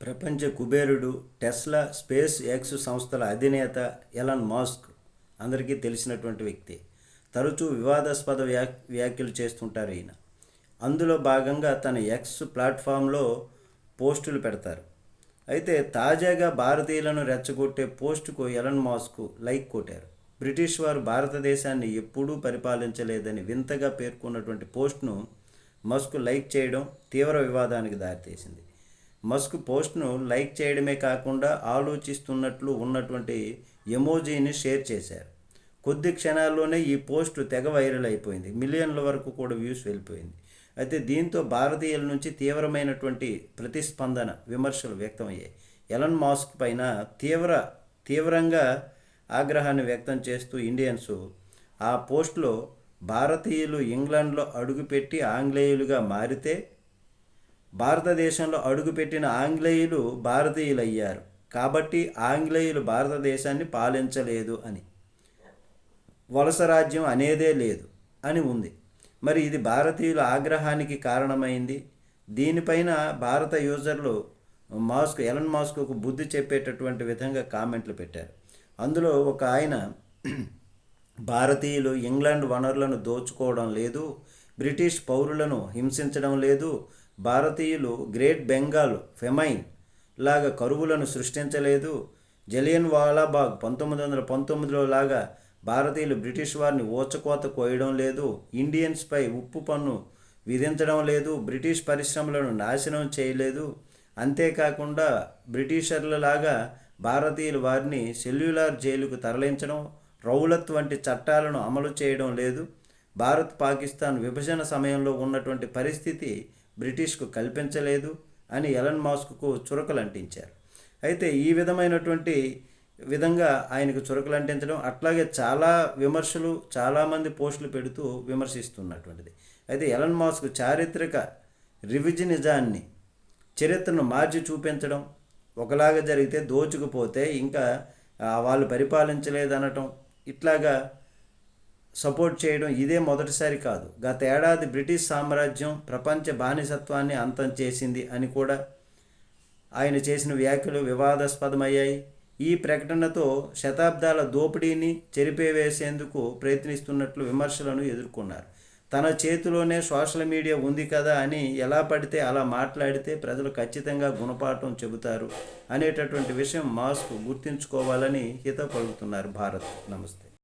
ప్రపంచ కుబేరుడు Tesla space X సంస్థల అధినేత ఎలన్ మాస్క్ అందరికీ తెలిసినటువంటి వ్యక్తి. తరచూ వివాదాస్పద వ్యా వ్యాఖ్యలు చేస్తుంటారు ఈయన. అందులో భాగంగా తన ఎక్స్ ప్లాట్ఫామ్లో పోస్టులు పెడతారు. అయితే తాజాగా భారతీయులను రెచ్చగొట్టే పోస్టుకు ఎలన్ మాస్క్ లైక్ కొట్టారు. బ్రిటిష్ వారు భారతదేశాన్ని ఎప్పుడూ పరిపాలించలేదని వింతగా పేర్కొన్నటువంటి పోస్ట్ను మస్క్ లైక్ చేయడం తీవ్ర వివాదానికి దారితీసింది. మస్క్ పోస్ట్ను లైక్ చేయడమే కాకుండా ఆలోచిస్తున్నట్లు ఉన్నటువంటి ఎమోజీని షేర్ చేశారు. కొద్ది క్షణాల్లోనే ఈ పోస్ట్ తెగ వైరల్ అయిపోయింది. మిలియన్ల వరకు కూడా వ్యూస్ వెళ్ళిపోయింది. అయితే దీంతో భారతీయుల నుంచి తీవ్రమైనటువంటి ప్రతిస్పందన విమర్శలు వ్యక్తమయ్యాయి. ఎలన్ మాస్క్ పైన తీవ్ర తీవ్రంగా ఆగ్రహాన్ని వ్యక్తం చేస్తూ ఇండియన్స్ ఆ పోస్ట్లో భారతీయులు ఇంగ్లాండ్లో అడుగుపెట్టి ఆంగ్లేయులుగా మారితే భారతదేశంలో అడుగుపెట్టిన ఆంగ్లేయులు భారతీయులు అయ్యారు కాబట్టి ఆంగ్లేయులు భారతదేశాన్ని పాలించలేదు అని. వలస రాజ్యం అనేదే లేదు అని ఉంది. మరి ఇది భారతీయుల ఆగ్రహానికి కారణమైంది? దీనిపైన భారత యూజర్లు మాస్క్ ఎలన్ మాస్క్కు బుద్ధి చెప్పేటటువంటి విధంగా కామెంట్లు పెట్టారు. అందులో ఒక ఆయన భారతీయులు ఇంగ్లాండ్ వనరులను దోచుకోవడం లేదు బ్రిటిష్ పౌరులను హింసించడం లేదు భారతీయులు గ్రేట్ బెంగాల్ ఫెమైన్ లాగా కరువులను సృష్టించలేదు. జలియన్ వాలాబాగ్ పంతొమ్మిది వందల పంతొమ్మిదిలో లాగా భారతీయులు బ్రిటిష్ వారిని ఓచకోత కోయడం లేదు. ఇండియన్స్పై ఉప్పు పన్ను విధించడం లేదు. బ్రిటిష్ పరిశ్రమలను నాశనం చేయలేదు. అంతేకాకుండా బ్రిటిషర్లలాగా భారతీయులు వారిని సెల్యులార్ జైలుకు తరలించడం రౌలత్ వంటి చట్టాలను అమలు చేయడం లేదు. భారత్ పాకిస్తాన్ విభజన సమయంలో ఉన్నటువంటి పరిస్థితి బ్రిటిష్కు కల్పించలేదు అని ఎలన్ మాస్క్కు చురకలు అంటించారు అయితే ఈ విధమైనటువంటి విధంగా ఆయనకు చురకలు అంటించడం అట్లాగే చాలా విమర్శలు చాలామంది పోస్టులు పెడుతూ విమర్శిస్తున్నటువంటిది. అయితే ఎలన్ మాస్క్ చారిత్రక రివిజనిజాన్ని చరిత్రను మార్చి చూపించడం ఒకలాగా జరిగితే దోచుకుపోతే ఇంకా వాళ్ళు పరిపాలించలేదనటం ఇట్లాగా సపోర్ట్ చేయడం ఇదే మొదటిసారి కాదు. గత ఏడాది బ్రిటిష్ సామ్రాజ్యం ప్రపంచ బానిసత్వాన్ని అంతం చేసింది అని కూడా ఆయన చేసిన వ్యాఖ్యలు వివాదాస్పదమయ్యాయి. ఈ ప్రకటనతో శతాబ్దాల దోపిడీని చెరిపేవేసేందుకు ప్రయత్నిస్తున్నట్లు విమర్శలను ఎదుర్కొన్నారు. తన చేతిలోనే సోషల్ మీడియా ఉంది కదా అని ఎలా పడితే అలా మాట్లాడితే ప్రజలు ఖచ్చితంగా గుణపాఠం చెబుతారు అనేటటువంటి విషయం మాస్క్ గుర్తుంచుకోవాలని హిత పలుకుతున్నారు భారత్. నమస్తే.